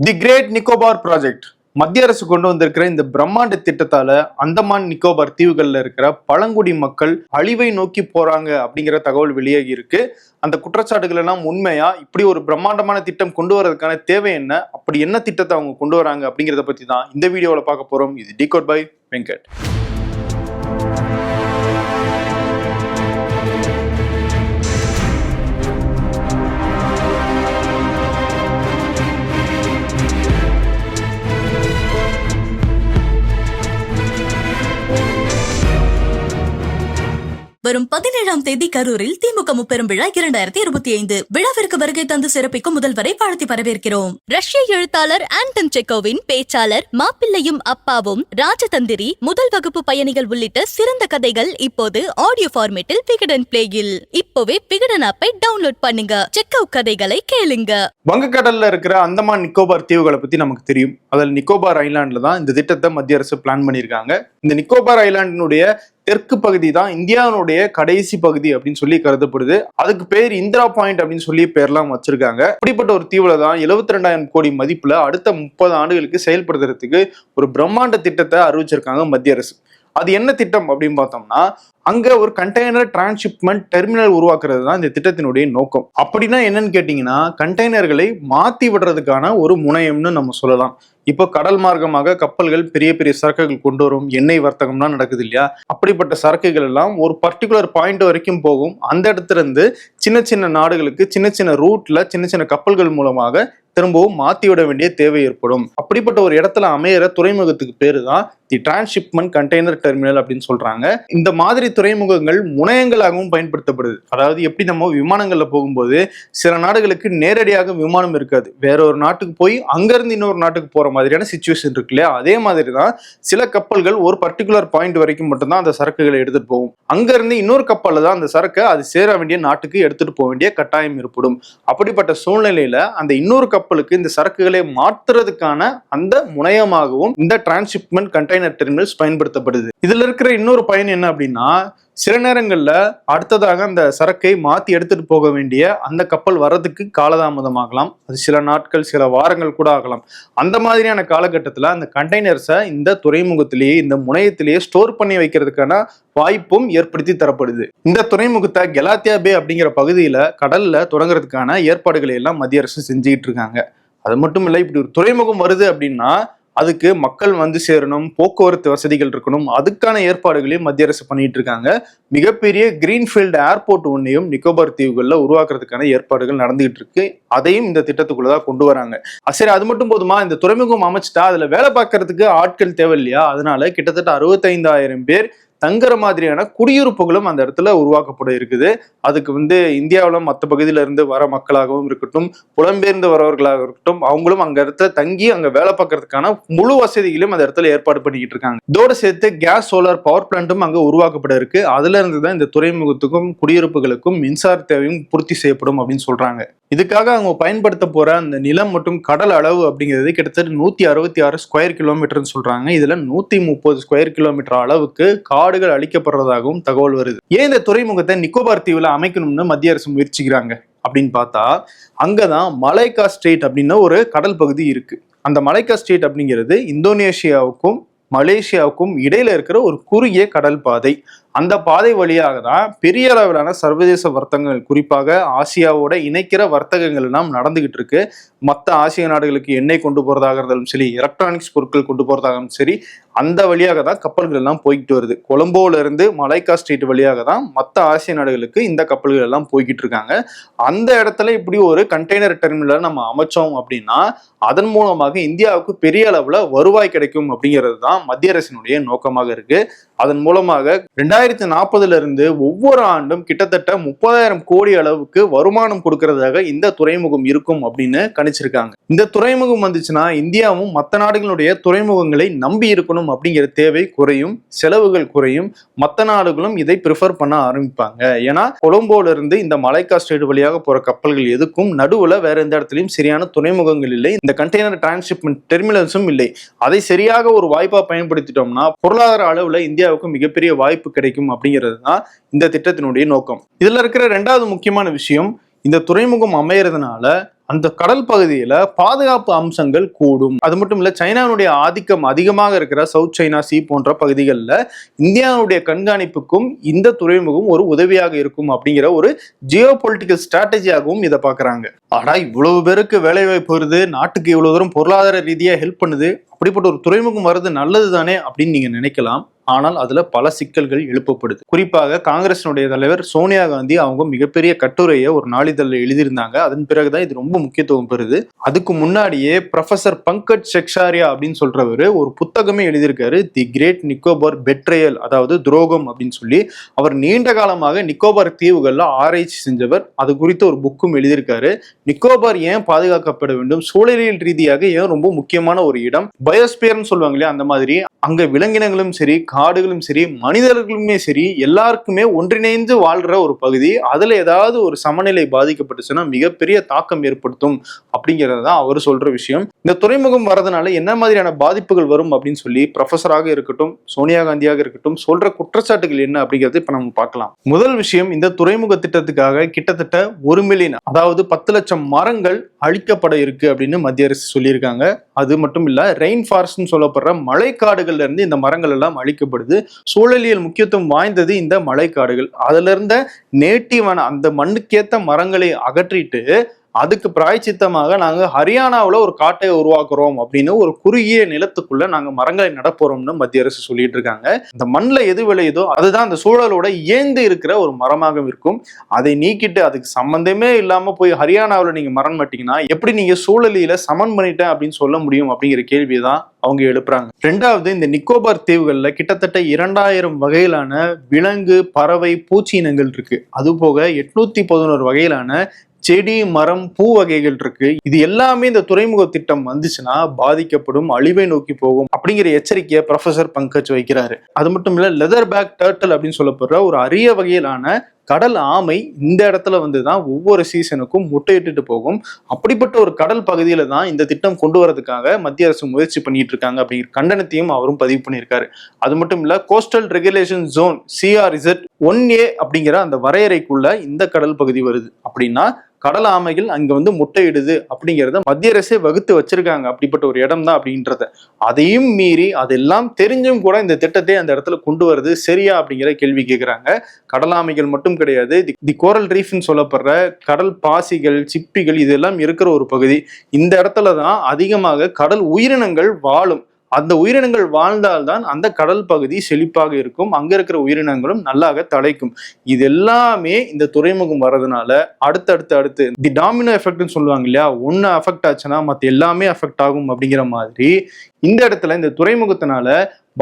தி great Nicobar project மத்திய அரசு கொண்டு வந்திருக்கிற இந்த பிரம்மாண்ட திட்டத்தால அந்தமான் நிக்கோபார் தீவுகள்ல இருக்கிற பழங்குடி மக்கள் அழிவை நோக்கி போறாங்க அப்படிங்கிற தகவல் வெளியாகி இருக்கு. அந்த குற்றச்சாட்டுகள் எல்லாம் உண்மையா? இப்படி ஒரு பிரம்மாண்டமான திட்டம் கொண்டு வரதுக்கான தேவை என்ன? அப்படி என்ன திட்டத்தை அவங்க கொண்டு வராங்க அப்படிங்கிறத பத்தி தான் இந்த வீடியோவில் பார்க்க போறோம். இது டிகோட் பை வெங்கட் வரும் பதினேழாம் தேதி கரூரில் திமுக முப்பெரும் விழா இரண்டாயிரத்தி இருபத்தி ஐந்து. விழாவிற்கு வருகை தந்து சிறப்பிக்கும் முதல்வரை வாழ்த்தி வரவேற்கிறோம். ரஷ்ய எழுத்தாளர் ஆண்டன் செக்கோவின் பேச்சாளர் மாப்பிள்ளையும் அப்பாவும் ராஜதந்திரி முதல் வகுப்பு பயணிகள் உள்ளிட்ட சிறந்த கதைகள் இப்போது ஆடியோ ஃபார்மேட்டில் விகடன் பிளேயில். இப்போவே விகடன் ஆப்பை டவுன்லோட் பண்ணுங்க. செக்கோ கதைகளை கேளுங்க. வங்கக்கடல்ல இருக்கிற அந்தமான் நிக்கோபார் தீவுகளை பத்தி நமக்கு தெரியும். அதில் நிக்கோபார் ஐலாண்ட்ல தான் இந்த திட்டத்தை மத்திய அரசு பிளான் பண்ணியிருக்காங்க. இந்த நிக்கோபார் ஐலாண்டினுடைய தெற்கு பகுதி தான் இந்தியாவினுடைய கடைசி பகுதி அப்படின்னு சொல்லி கருதப்படுது. அதுக்கு பேர் இந்திரா பாயிண்ட் அப்படின்னு சொல்லி பேர்லாம் வச்சிருக்காங்க. இப்படிப்பட்ட ஒரு தீவுல தான் எழுபத்தி ரெண்டாயிரம் கோடி மதிப்புல அடுத்த முப்பது ஆண்டுகளுக்கு செயல்படுத்துறதுக்கு ஒரு பிரம்மாண்ட திட்டத்தை அறிவிச்சிருக்காங்க மத்திய அரசு. அது என்ன திட்டம் அப்படின்னு பார்த்தோம்னா அங்க ஒரு கண்டெய்னர் டிரான்ஸ்ஷிப்மெண்ட் டெர்மினல் உருவாக்குறது தான் இந்த திட்டத்தினுடைய நோக்கம். அப்படின்னா என்னன்னு கேட்டீங்கன்னா கண்டெய்னர்களை மாத்தி விடுறதுக்கான ஒரு முனையம்னு நம்ம சொல்லலாம். இப்போ கடல் மார்க்கமாக கப்பல்கள் பெரிய பெரிய சரக்குகள் கொண்டு வரும் எண்ணெய் வர்த்தகம்லாம் நடக்குது இல்லையா? அப்படிப்பட்ட சரக்குகள் எல்லாம் ஒரு பர்டிகுலர் பாயிண்ட் வரைக்கும் போகும். அந்த இடத்துல இருந்து சின்ன சின்ன நாடுகளுக்கு சின்ன சின்ன ரூட்ல சின்ன சின்ன கப்பல்கள் மூலமாக திரும்பவும் மாத்தி விட வேண்டிய தேவை ஏற்படும். அப்படிப்பட்ட ஒரு இடத்துல அமையிற துறைமுகத்துக்கு பேரு தான் தி டிரான்ஸ்ஷிப்மெண்ட் கண்டெய்னர் டெர்மினல் அப்படின்னு சொல்றாங்க. இந்த மாதிரி துறைமுகங்கள் முனையங்களாகவும் பயன்படுத்தப்படுது. அதாவது எப்படி நம்ம விமானங்கள்ல போகும்போது சில நாடுகளுக்கு நேரடியாக விமானம் இருக்காது. வேற ஒரு நாட்டுக்கு போய் அங்கிருந்து இன்னொரு நாட்டுக்கு போற மாதிரியான சுச்சுவேஷன் இருக்கு இல்லையா? அதே மாதிரி தான் சில கப்பல்கள் ஒரு பர்டிகுலர் பாயிண்ட் வரைக்கும் மட்டும்தான் அந்த சரக்குகளை எடுத்துட்டு போகும். அங்கிருந்து இன்னொரு கப்பல்ல தான் அந்த சரக்கை அது சேர வேண்டிய நாட்டுக்கு எடுத்துட்டு போக வேண்டிய கட்டாயம் ஏற்படும். அப்படிப்பட்ட சூழ்நிலையில அந்த இன்னொரு கப்பலுக்கு இந்த சரக்குகளை மாற்றுறதுக்கான அந்த முனையமாகவும் இந்த டிரான்ஸ்ஷிப்மெண்ட் கண்டெய்னர் டெர்மினல்ஸ் பயன்படுத்தப்படுது. இதுல இருக்கிற இன்னொரு பயன் என்ன அப்படின்னா சில நேரங்களில் அடுத்ததாக அந்த சரக்கை மாற்றி எடுத்துகிட்டு போக வேண்டிய அந்த கப்பல் வர்றதுக்கு காலதாமதமாகலாம். அது சில நாட்கள் சில வாரங்கள் கூட ஆகலாம். அந்த மாதிரியான காலகட்டத்தில் அந்த கண்டெய்னர்ஸை இந்த துறைமுகத்திலேயே இந்த முனையத்திலேயே ஸ்டோர் பண்ணி வைக்கிறதுக்கான வாய்ப்பும் ஏற்படுத்தி தரப்படுது. இந்த துறைமுகத்தை கெலாத்தியா பே அப்படிங்கிற பகுதியில் கடலில் தொடங்குறதுக்கான ஏற்பாடுகளை எல்லாம் மத்திய அரசு செஞ்சுக்கிட்டு இருக்காங்க. அது மட்டும் இல்லை இப்படி ஒரு துறைமுகம் வருது அப்படின்னா அதுக்கு மக்கள் வந்து சேரணும் போக்குவரத்து வசதிகள் இருக்கணும். அதுக்கான ஏற்பாடுகளையும் மத்திய அரசு பண்ணிட்டு இருக்காங்க. மிகப்பெரிய கிரீன்ஃபீல்டு ஏர்போர்ட் ஒன்றையும் நிக்கோபார் தீவுகளில் உருவாக்குறதுக்கான ஏற்பாடுகள் நடந்துகிட்டு இருக்கு. அதையும் இந்த திட்டத்துக்குள்ளதான் கொண்டு வராங்க. சரி அது மட்டும் போதுமா? இந்த துறைமுகம் அமைச்சிட்டா அதுல வேலை பார்க்கறதுக்கு ஆட்கள் தேவை இல்லையா அதனால கிட்டத்தட்ட அறுபத்தைந்தாயிரம் பேர் தங்குற மாதிரியான குடியிருப்புகளும் அந்த இடத்துல உருவாக்கப்பட இருக்குது. அதுக்கு வந்து இந்தியாவில் மற்ற பகுதியில இருந்து வர மக்களாகவும் இருக்கட்டும் புலம்பெயர்ந்து வரவர்களாக இருக்கட்டும் அவங்களும் அங்க இடத்துல தங்கி அங்க வேலை பார்க்கறதுக்கான முழு வசதிகளையும் அந்த இடத்துல ஏற்பாடு பண்ணிக்கிட்டு இருக்காங்க. இதோடு சேர்த்து கேஸ் சோலார் பவர் பிளான்ட்டும் அங்க உருவாக்கப்பட இருக்கு. அதுல இருந்து தான் இந்த துறைமுகத்துக்கும் குடியிருப்புகளுக்கும் மின்சார தேவையும் பூர்த்தி செய்யப்படும் அப்படின்னு சொல்றாங்க. இதுக்காக அவங்க பயன்படுத்த போற அந்த நிலம் மற்றும் கடல் அளவு அப்படிங்கிறது கிட்டத்தட்ட நூத்தி அறுபத்தி ஆறு ஸ்கொயர் கிலோமீட்டர்னு சொல்றாங்க. இதுல நூத்தி முப்பது ஸ்கொயர் கிலோமீட்டர் அளவுக்கு காடுகள் அழிக்கப்படுறதாகவும் தகவல் வருது. ஏன் இந்த துறைமுகத்தை நிக்கோபார் தீவுல அமைக்கணும்னு மத்திய அரசு முயற்சிக்கிறாங்க? அப்படின்னு பார்த்தா அங்கதான் மலைக்கா ஸ்டேட் அப்படின்னு ஒரு கடல் பகுதி இருக்கு. அந்த மலைக்கா ஸ்டேட் அப்படிங்கிறது இந்தோனேஷியாவுக்கும் மலேசியாவுக்கும் இடையில இருக்கிற ஒரு குறுகிய கடல் பாதை. அந்த பாதை வழியாக தான் பெரிய அளவிலான சர்வதேச வர்த்தகங்கள் குறிப்பாக ஆசியாவோட இணைக்கிற வர்த்தகங்கள் எல்லாம் நடந்துகிட்டு இருக்கு. மற்ற ஆசிய நாடுகளுக்கு எண்ணெய் கொண்டு போறதாக இருந்தாலும் சரி எலக்ட்ரானிக்ஸ் பொருட்கள் கொண்டு போறதாகவும் சரி அந்த வழியாக தான் கப்பல்கள் எல்லாம் போய்கிட்டு வருது. கொலம்போல இருந்து மலைக்கா ஸ்ட்ரீட் வழியாக தான் மற்ற ஆசிய நாடுகளுக்கு இந்த கப்பல்கள் எல்லாம் போய்கிட்டு இருக்காங்க. அந்த இடத்துல இப்படி ஒரு கண்டெய்னர் டெர்மினல் நம்ம அமைச்சோம் அப்படின்னா அதன் மூலமாக இந்தியாவுக்கு பெரிய அளவுல வருவாய் கிடைக்கும் அப்படிங்கிறது தான் மத்திய அரசினுடைய நோக்கமாக இருக்கு. அதன் மூலமாக ரெண்டாயிரத்தி நாற்பதுல இருந்து ஒவ்வொரு ஆண்டும் கிட்டத்தட்ட முப்பதாயிரம் கோடி அளவுக்கு வருமானம் கொடுக்கறதாக இந்த துறைமுகம் இருக்கும் அப்படின்னு கணிச்சிருக்காங்க. இந்த துறைமுகம் வந்துச்சுன்னா இந்தியாவும் மற்ற நாடுகளுடைய துறைமுகங்களை நம்பி இருக்கணும் அப்படிங்கிற தேவை குறையும் செலவுகள் குறையும். மற்ற நாடுகளும் இதை ப்ரிஃபர் பண்ண ஆரம்பிப்பாங்க. ஏன்னா கொலம்போல இருந்து இந்த மலைக்கா ஸ்டேட் வழியாக போற கப்பல்கள் எதுக்கும் நடுவுல வேற எந்த இடத்துலயும் சரியான துறைமுகங்கள் இல்லை. இந்த கண்டெய்னர் டிரான்ஸ்ஷிப்மெண்ட் டெர்மினல்ஸும் இல்லை. அதை சரியாக ஒரு வாய்ப்பா பயன்படுத்திட்டோம்னா பொருளாதார அளவுல இந்தியாவுக்கு மிகப்பெரிய வாய்ப்பு கிடைக்கும். அப்படிங்கிறது தான் இந்த திட்டத்தினுடைய நோக்கம். இதுல இருக்கிற ரெண்டாவது முக்கியமான விஷயம் இந்த துறைமுகம் அமையறதுனால அந்த கடல் பகுதியில பாதுகாப்பு அம்சங்கள் கூடும். அது மட்டும் இல்ல சைனாவுடைய ஆதிக்கம் அதிகமாக இருக்கிற சவுத் சைனா சி போன்ற பகுதிகளில் இந்தியாவுடைய கண்காணிப்புக்கும் இந்த துறைமுகம் ஒரு உதவியாக இருக்கும் அப்படிங்கிற ஒரு ஜியோ பொலிட்டிக்கல் ஸ்ட்ராட்டஜியாகவும் இதை பார்க்கறாங்க. ஆனா இவ்வளவு பேருக்கு வேலை வாய்ப்பு வருது நாட்டுக்கு இவ்வளவு தூரம் பொருளாதார ரீதியா ஹெல்ப் பண்ணுது அப்படிப்பட்ட ஒரு துறைமுகம் வர்றது நல்லது தானே அப்படின்னு நீங்க நினைக்கலாம். ஆனால் அதுல பல சிக்கல்கள் எழுப்பப்படுது. குறிப்பாக காங்கிரசினுடைய தலைவர் சோனியா காந்தி அவங்க மிகப்பெரிய கட்டுரையை ஒரு நாளிதழில் எழுதியிருந்தாங்க. அதன் பிறகுதான் இது ரொம்ப முக்கியத்துவம் பெறுது. அதுக்கு முன்னாடியே ப்ரொஃபசர் பங்கஜ் செக்ஷாரியா அப்படின்னு சொல்றவர் ஒரு புத்தகமே எழுதியிருக்காரு. தி கிரேட் நிக்கோபார் பெட்ரையல் அதாவது துரோகம் அப்படின்னு சொல்லி. அவர் நீண்ட காலமாக நிக்கோபார் தீவுகள்ல ஆராய்ச்சி செஞ்சவர். அது குறித்து ஒரு புக்கும் எழுதியிருக்காரு. நிக்கோபார் ஏன் பாதுகாக்கப்பட வேண்டும்? சூழலியல் ரீதியாக ஏன் ரொம்ப முக்கியமான ஒரு இடம்? பயோஸ்பியர்னு சொல்லுவாங்க இல்லையா அந்த மாதிரி. அங்க விலங்கினங்களும் சரி காடுகளும் சரி மனிதர்களுமே சரி எல்லாருக்குமே ஒன்றிணைந்து வாழ்ற ஒரு பகுதி. அதுல ஏதாவது ஒரு சமநிலை பாதிக்கப்பட்டுச்சுன்னா மிகப்பெரிய தாக்கம் ஏற்படுத்தும் அப்படிங்கிறது தான் அவர் சொல்ற விஷயம். இந்த துறைமுகம் வரதுனால என்ன மாதிரியான பாதிப்புகள் வரும் அப்படின்னு சொல்லி ப்ரொஃபஸராக இருக்கட்டும் சோனியா காந்தியாக இருக்கட்டும் சொல்ற குற்றச்சாட்டுகள் என்ன அப்படிங்கிறது இப்ப நம்ம பார்க்கலாம். முதல் விஷயம் இந்த துறைமுக திட்டத்துக்காக கிட்டத்தட்ட ஒரு மில்லியன் அதாவது பத்து லட்சம் மரங்கள் அழிக்கப்பட இருக்கு அப்படின்னு மத்திய அரசு சொல்லியிருக்காங்க. அது மட்டும் இல்ல ரெயின் ஃபாரஸ்ட்னு சொல்லப்படுற மழைக்காடுகள்ல இருந்து இந்த மரங்கள் எல்லாம் அழிக்கப்படுது. சூழலியல் முக்கியத்துவம் வாய்ந்தது இந்த மழைக்காடுகள். அதுல இருந்த நேட்டிவான அந்த மண்ணுக்கேத்த மரங்களை அகற்றிட்டு அதுக்கு பிராய்ச்சித்தமாக நாங்கள் ஹரியானாவில் ஒரு காட்டை உருவாக்குறோம் அப்படின்னு ஒரு குறுகிய நிலத்துக்குள்ள நாங்கள் மரங்களை நடப்போறோம்னு மத்திய அரசு சொல்லிட்டு இருக்காங்க. இந்த மண்ணில் எது விளையுதோ அதுதான் அந்த சூழலோட ஏந்து இருக்கிற ஒரு மரமாக இருக்கும். அதை நீக்கிட்டு அதுக்கு சம்பந்தமே இல்லாமல் போய் ஹரியானாவில் நீங்கள் மரம் நட்டீங்கன்னா எப்படி நீங்கள் சூழலியில் சமன் பண்ணிட்டேன் அப்படின்னு சொல்ல முடியும் அப்படிங்கிற கேள்விதான் அவங்க எழுப்புறாங்க. ரெண்டாவது இந்த நிக்கோபார் தீவுகளில் கிட்டத்தட்ட இரண்டாயிரம் வகையிலான விலங்கு பறவை பூச்சி இனங்கள் இருக்கு. அது போக எட்நூத்தி பதினோரு வகையிலான செடி மரம் பூ வகைகள் இருக்கு. இது எல்லாமே இந்த துறைமுக திட்டம் வந்துச்சுன்னா பாதிக்கப்படும் அழிவை நோக்கி போகும் அப்படிங்கிற எச்சரிக்கையை ப்ரொஃபசர் பங்கஜ் வைக்கிறாரு. அது மட்டும் இல்ல லெதர் பேக் டர்ட்டில் அப்படின்னு சொல்லப்படுற ஒரு அரிய வகையிலான கடல் ஆமை இந்த இடத்துல வந்து தான் ஒவ்வொரு சீசனுக்கும் முட்டையிட்டுட்டு போகும். அப்படிப்பட்ட ஒரு கடல் பகுதியில தான் இந்த திட்டம் கொண்டு வரதுக்காக மத்திய அரசு முயற்சி பண்ணிட்டு இருக்காங்க அப்படிங்கிற கண்டனத்தையும் அவரும் பதிவு பண்ணியிருக்காரு. அது மட்டும் இல்ல coastal regulation zone CRZ one A அப்படிங்கிற அந்த வரையறைக்குள்ள இந்த கடல் பகுதி வருது. அப்படின்னா கடல் ஆமைகள் அங்க வந்து முட்டையிடுது அப்படிங்கிறத மத்திய அரசே வகுத்து வச்சிருக்காங்க. அப்படிப்பட்ட ஒரு இடம் தான் அப்படின்றத. அதையும் மீறி அதெல்லாம் தெரிஞ்சும் கூட இந்த திட்டத்தை அந்த இடத்துல கொண்டு வருது சரியா அப்படிங்கிற கேள்வி கேட்கிறாங்க கடல் ஆமைகள் மட்டும் கிடையாது. தி- தி கோரல் ரீஃப்னு சொல்லப்படுற கடல் பாசிகள் சிப்பிகள் இதெல்லாம் இருக்கிற ஒரு பகுதி. இந்த இடத்துல தான் அதிகமாக கடல் உயிரினங்கள் வாழும். அந்த உயிரினங்கள் வாழ்ந்தால்தான் அந்த கடல் பகுதி செழிப்பாக இருக்கும். அங்க இருக்கிற உயிரினங்களும் நல்லாக தலைக்கும் இது எல்லாமே இந்த துறைமுகம் வர்றதுனால அடுத்தடுத்து அடுத்து தி டாமினோ எஃபெக்ட்னு சொல்லுவாங்க இல்லையா? ஒன்னு அஃபெக்ட் ஆச்சுன்னா மத்த எல்லாமே அஃபெக்ட் ஆகும் அப்படிங்கிற மாதிரி இந்த இடத்துல இந்த துறைமுகத்தினால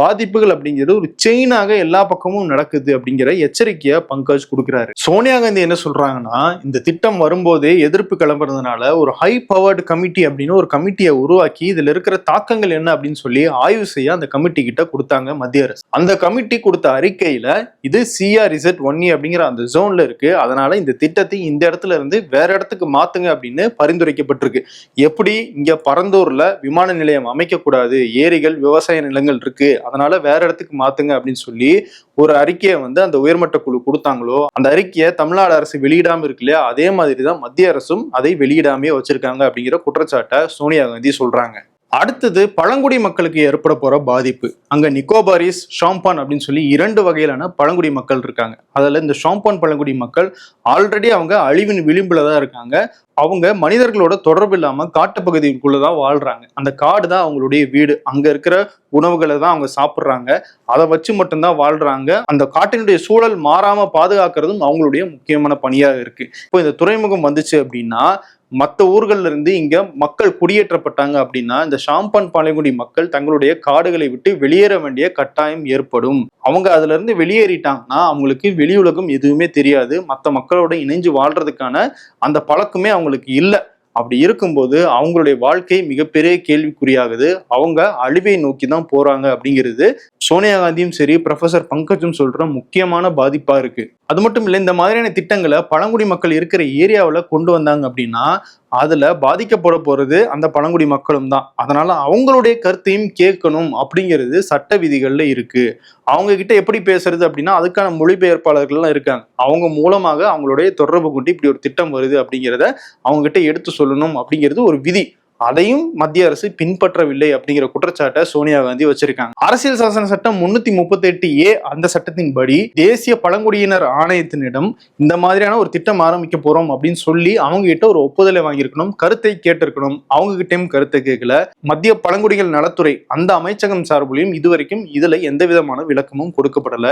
பாதிப்புகள் அப்படிங்கிறது ஒரு செயினாக எல்லா பக்கமும் நடக்குது அப்படிங்கிற எச்சரிக்கையை பங்கஜ் கொடுக்குறாரு. சோனியா காந்தி என்ன சொல்றாங்கன்னா இந்த திட்டம் வரும்போதே எதிர்ப்பு கிளம்புறதுனால ஒரு ஹை பவர்டு கமிட்டி அப்படின்னு ஒரு கமிட்டியை உருவாக்கி இதுல இருக்கிற தாக்கங்கள் என்ன அப்படின்னு சொல்லி ஆய்வு செய்ய அந்த கமிட்டி கிட்ட கொடுத்தாங்க மத்திய அரசு. அந்த கமிட்டி கொடுத்த அறிக்கையில இது சிஆர் ரிசர்ட் ஒன்னி அப்படிங்கிற அந்த ஜோன்ல இருக்கு. அதனால இந்த திட்டத்தை இந்த இடத்துல இருந்து வேற இடத்துக்கு மாத்துங்க அப்படின்னு பரிந்துரைக்கப்பட்டிருக்கு. எப்படி இங்க பரந்தூர்ல விமான நிலையம் அமைக்கக்கூடாது? ஏரிகள் விவசாய நிலங்கள் இருக்கு. அதனால வேற இடத்துக்கு மாத்துங்க அப்படின்னு சொல்லி ஒரு அறிக்கையை வந்து அந்த உயர்மட்ட குழு கொடுத்தாங்களோ அந்த அறிக்கையை தமிழ்நாடு அரசு வெளியிடாம இருக்கு இல்லையா? அதே மாதிரி தான் மத்திய அரசும் அதை வெளியிடாமே வச்சிருக்காங்க அப்படிங்கிற குற்றச்சாட்டை சோனியா காந்தி சொல்றாங்க. அடுத்தது பழங்குடி மக்களுக்கு ஏற்பட போகிற பாதிப்பு. அங்கே நிக்கோபாரிஸ் ஷாம்பான் அப்படின்னு சொல்லி இரண்டு வகையிலான பழங்குடி மக்கள் இருக்காங்க. அதில் இந்த ஷாம்பான் பழங்குடி மக்கள் ஆல்ரெடி அவங்க அழிவின் விளிம்பில் தான் இருக்காங்க. அவங்க மனிதர்களோட தொடர்பு இல்லாமல் காட்டுப்பகுதிக்குள்ளே தான் வாழ்கிறாங்க அந்த காடு தான் அவங்களுடைய வீடு. அங்கே இருக்கிற உணவுகளை தான் அவங்க சாப்பிட்றாங்க. அதை வச்சு மட்டும்தான் வாழ்கிறாங்க அந்த காட்டினுடைய சூழல் மாறாமல் பாதுகாக்கிறதும் அவங்களுடைய முக்கியமான பணியாக இருக்குது இப்போ இந்த துறைமுகம் வந்துச்சு அப்படின்னா மற்ற ஊர்களில் இருந்து இங்கே மக்கள் குடியேற்றப்பட்டாங்க அப்படின்னா இந்த ஷாம்பன் பாளையங்குடி மக்கள் தங்களுடைய காடுகளை விட்டு வெளியேற வேண்டிய கட்டாயம் ஏற்படும். அவங்க அதுலேருந்து வெளியேறிட்டாங்கன்னா அவங்களுக்கு வெளி உலகம் எதுவுமே தெரியாது. மற்ற மக்களோட இணைஞ்சு வாழ்றதுக்கான அந்த பழக்கமே அவங்களுக்கு இல்லை. அப்படி இருக்கும்போது அவங்களுடைய வாழ்க்கை மிகப்பெரிய கேள்விக்குறியாகுது. அவங்க அழிவை நோக்கி தான் போறாங்க அப்படிங்கிறது சோனியா காந்தியும் சரி ப்ரொஃபசர் பங்கஜும் சொல்ற முக்கியமான பாதிப்பா இருக்கு. அது மட்டும் இல்லை இந்த மாதிரியான திட்டங்களை பழங்குடி மக்கள் இருக்கிற ஏரியாவில் கொண்டு வந்தாங்க அப்படின்னா அதில் பாதிக்கப்பட போகிறது அந்த பழங்குடி மக்களும் தான். அதனால் அவங்களுடைய கருத்தையும் கேட்கணும் அப்படிங்கிறது சட்ட விதிகளில் இருக்குது அவங்க கிட்ட எப்படி பேசுறது அப்படின்னா அதுக்கான மொழிபெயர்ப்பாளர்கள்லாம் இருக்காங்க. அவங்க மூலமாக அவங்களுடைய தொடர்பு கொண்டு இப்படி ஒரு திட்டம் வருது அப்படிங்கிறத அவங்க கிட்ட எடுத்து சொல்லணும் அப்படிங்கிறது ஒரு விதி. அதையும் மத்திய அரசு பின்பற்றவில்லை அப்படிங்கிற குற்றச்சாட்டை சோனியா காந்தி வச்சிருக்காங்க. அரசியல் சாசன சட்டம் முன்னூத்தி முப்பத்தி எட்டு ஏ அந்த சட்டத்தின்படி தேசிய பழங்குடியினர் ஆணையத்தினிடம் இந்த மாதிரியான ஒரு திட்டம் ஆரம்பிக்க போறோம் அப்படின்னு சொல்லி அவங்க கிட்ட ஒரு ஒப்புதலை வாங்கியிருக்கணும் கருத்தை கேட்டிருக்கணும். அவங்க கிட்டயும் கருத்தை கேட்கல மத்திய பழங்குடிகள் நலத்துறை அந்த அமைச்சகம் சார்பிலையும் இதுவரைக்கும் இதுல எந்த விதமான விளக்கமும் கொடுக்கப்படல.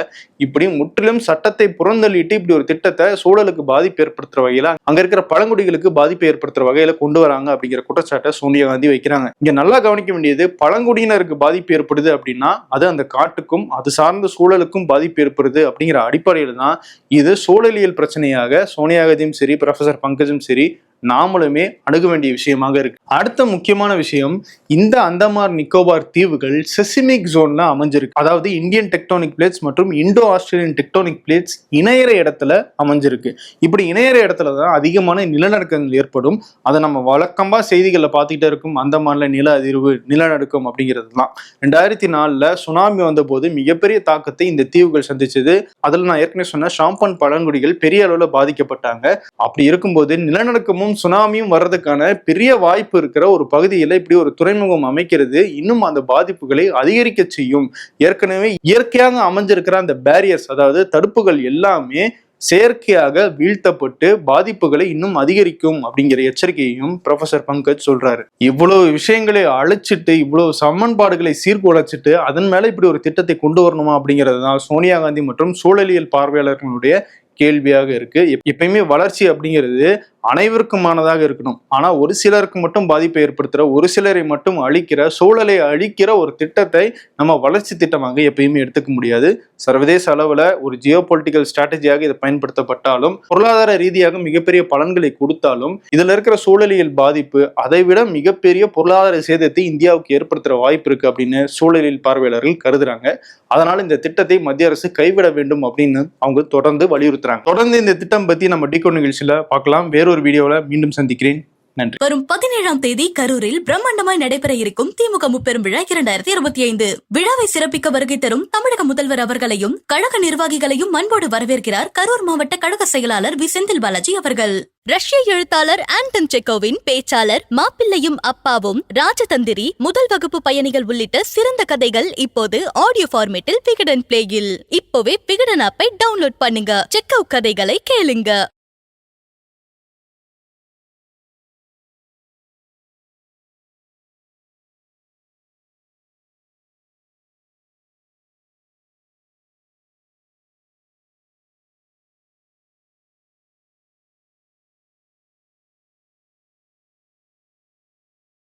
இப்படி முற்றிலும் சட்டத்தை புறந்தள்ளிட்டு இப்படி ஒரு திட்டத்தை சூழலுக்கு பாதிப்பு ஏற்படுத்துற வகையில அங்க இருக்கிற பழங்குடிகளுக்கு பாதிப்பு ஏற்படுத்துற வகையில கொண்டு வராங்க அப்படிங்கிற குற்றச்சாட்டை சோனியா காந்தி வைக்கிறாங்க. இங்க நல்லா கவனிக்க வேண்டியது பழங்குடியினருக்கு பாதிப்பு ஏற்படுது அப்படின்னா அது அந்த காட்டுக்கும் அது சார்ந்த சூழலுக்கும் பாதிப்பு ஏற்படுது அப்படிங்கிற அடிப்படையில் தான் இது சூழலியல் பிரச்சனையாக சோனியா காந்தியும் சரி ப்ரொஃபசர் பங்கஜும் சரி நாமளுமே அணுக வேண்டிய விஷயமாக இருக்கு. அடுத்த முக்கியமான விஷயம் இந்த அந்தமார் நிக்கோபார் தீவுகள் செசிமிக் ஜோன்ல அமைஞ்சிருக்கு. அதாவது இந்தியன் டெக்டோனிக் பிளேட்ஸ் மற்றும் இண்டோ ஆஸ்திரேலியன் டெக்டோனிக் பிளேட்ஸ் இணையற இடத்துல அமைஞ்சிருக்கு. இப்படி இணையற இடத்துல தான் அதிகமான நிலநடுக்கங்கள் ஏற்படும். அதை நம்ம வழக்கமா செய்திகளில் பார்த்துக்கிட்டே இருக்கும். அந்தமான்ல நில அதிர்வு நிலநடுக்கம் அப்படிங்கிறதுலாம். ரெண்டாயிரத்தி நாலுல சுனாமி வந்தபோது மிகப்பெரிய தாக்கத்தை இந்த தீவுகள் சந்திச்சது. அதில் நான் ஏற்கனவே சொன்ன ஷாம்பன் பழங்குடிகள் பெரிய அளவுல பாதிக்கப்பட்டாங்க. அப்படி இருக்கும்போது நிலநடுக்கமும் சுனாமியும் வர்றதுக்கான பெரிய வாய்ப்பு இருக்கிற ஒரு பகுதியில் இப்படி ஒரு துறைமுகம் அமைக்கிறது இன்னும் அந்த பாதிப்புகளை அதிகரிக்க செய்யும். ஏற்கனவே இயற்கையாக அமைஞ்சிருக்கிற அந்த பேரியர்ஸ் அதாவது தடுப்புகள் எல்லாமே செயற்கையாக வீழ்த்தப்பட்டு பாதிப்புகளை இன்னும் அதிகரிக்கும் அப்படிங்கிற எச்சரிக்கையையும் ப்ரொஃபசர் பங்கஜ் சொல்றாரு. இவ்வளவு விஷயங்களை அழைச்சிட்டு இவ்வளவு சமன்பாடுகளை சீர்குலைச்சிட்டு அதன் மேல இப்படி ஒரு திட்டத்தை கொண்டு வரணுமா அப்படிங்கிறது தான் சோனியா காந்தி மற்றும் சூழலியல் பார்வையாளர்களுடைய கேள்வியாக இருக்கு. எப்பயுமே வளர்ச்சி அப்படிங்கிறது அனைவருக்குமானதாக இருக்கணும். ஆனால் ஒரு சிலருக்கு மட்டும் பாதிப்பை ஏற்படுத்துகிற ஒரு சிலரை மட்டும் அழிக்கிற சூழலை அழிக்கிற ஒரு திட்டத்தை நம்ம வளர்ச்சி திட்டமாக எப்பயுமே எடுத்துக்க முடியாது. சர்வதேச அளவில் ஒரு ஜியோ பொலிட்டிக்கல் ஸ்ட்ராட்டஜியாக இது பயன்படுத்தப்பட்டாலும் பொருளாதார ரீதியாக மிகப்பெரிய பலன்களை கொடுத்தாலும் இதில் இருக்கிற சூழலியல் பாதிப்பு அதை விட மிகப்பெரிய பொருளாதார சேதத்தை இந்தியாவுக்கு ஏற்படுத்துகிற வாய்ப்பு இருக்கு அப்படின்னு சூழலியல் பார்வையாளர்கள் கருதுறாங்க. அதனால் இந்த திட்டத்தை மத்திய அரசு கைவிட வேண்டும் அப்படின்னு அவங்க தொடர்ந்து வலியுறுத்துறாங்க. தொடர்ந்து இந்த திட்டம் பற்றி நம்ம டிகோ நிகழ்ச்சியில் பார்க்கலாம். ஒரு வீடியோல மீண்டும் சந்திக்கிறேன். நன்றி. வரும் பதினேழாம் தேதி கரூரில் பிரம்மாண்டமாய் நடைபெற இருக்கும் திமுக முப்பெரும் விழா இரண்டாயிரத்தி இருபத்தி ஐந்து. விழாவை சிறப்பிக்க வருகை தரும் தமிழக முதல்வர் அவர்களையும் கழக நிர்வாகிகளையும் அன்போடு வரவேற்கிறார் கரூர் மாவட்ட கழக செயலாளர் வி. செந்தில் பாலாஜி அவர்கள். ரஷ்ய எழுத்தாளர் ஆண்டன் செக்கோவின் பேச்சாளர் மாப்பிள்ளையும் அப்பாவும் ராஜதந்திரி முதல் வகுப்பு பயணிகள் உள்ளிட்ட சிறந்த கதைகள் இப்போது ஆடியோ ஃபார்மேட்டில் விகடன் பிளேயில் இப்போவே விகடன் ஆப்பை டவுன்லோட் பண்ணுங்க. செக்கோ கதைகளை கேளுங்க.